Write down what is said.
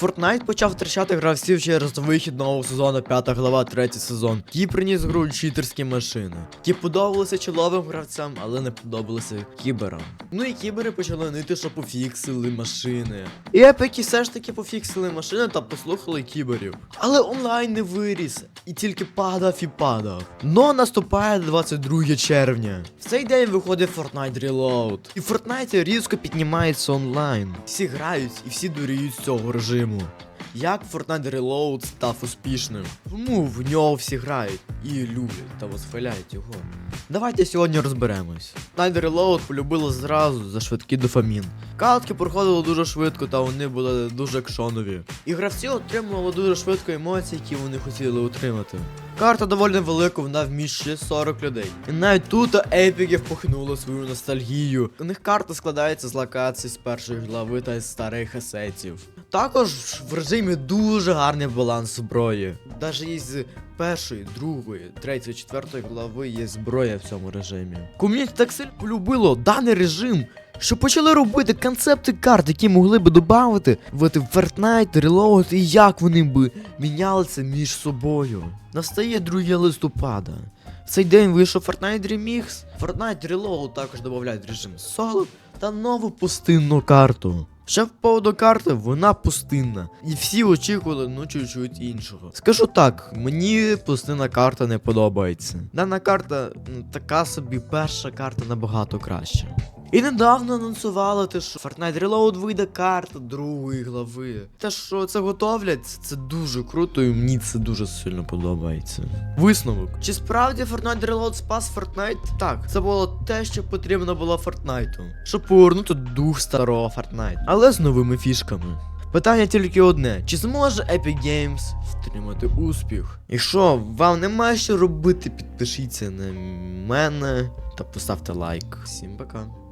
Fortnite почав втрачати гравців через вихід нового сезону 5 глава, 3 сезон. Ті приніс гру читерські машини. Ті подобалися чоловим гравцям, але не подобалися кіберам. Ну і кібери почали нити, що пофіксили машини. І епіки все ж таки пофіксили машини та послухали кіберів. Але онлайн не виріс, і тільки падав і падав. Но наступає 22 червня. В цей день виходить Fortnite Reload. І в Fortnite різко піднімається онлайн. Всі грають і всі дуріють з цього режиму. Як Fortnite Reload став успішним? Тому в нього всі грають і люблять та восхваляють його. Давайте сьогодні розберемось. Fortnite Reload полюбили зразу за швидкий дофамін. Катки проходили дуже швидко, та вони були дуже екшонові. І гравці отримували дуже швидко емоції, які вони хотіли отримати. Карта доволі велика, вона вміщує 40 людей. І навіть тут епіки впихнули свою ностальгію. У них карта складається з локацій з першої глави та з старих асетів. Також в режимі дуже гарний баланс зброї. Навіть із першої, другої, третьої, четвертої глави є зброя в цьому режимі. Ком'юніті так сильно полюбило даний режим, що почали робити концепти карт, які могли би додати в Fortnite, Reload і як вони би мінялися між собою. Настає 2 листопада. В цей день вийшов Fortnite Remix, Fortnite Reload також додають режим соло та нову пустинну карту. Ще в поводу карти, вона пустинна. І всі очікували, ну чуть-чуть іншого. Скажу так, мені пустинна карта не подобається. Дана карта м, така собі перша карта набагато краща. І недавно анонсували те, що Fortnite Reload вийде карта другої глави. Те, що це готовлять, це дуже круто, і мені це дуже сильно подобається. Висновок. Чи справді Fortnite Reload спас Fortnite? Так, це було те, що потрібно було Fortnite. Щоб повернути дух старого Fortnite, але з новими фішками. Питання тільки одне: чи зможе Epic Games втримати успіх? Якщо вам немає що робити, підпишіться на мене та поставте лайк. Всім пока.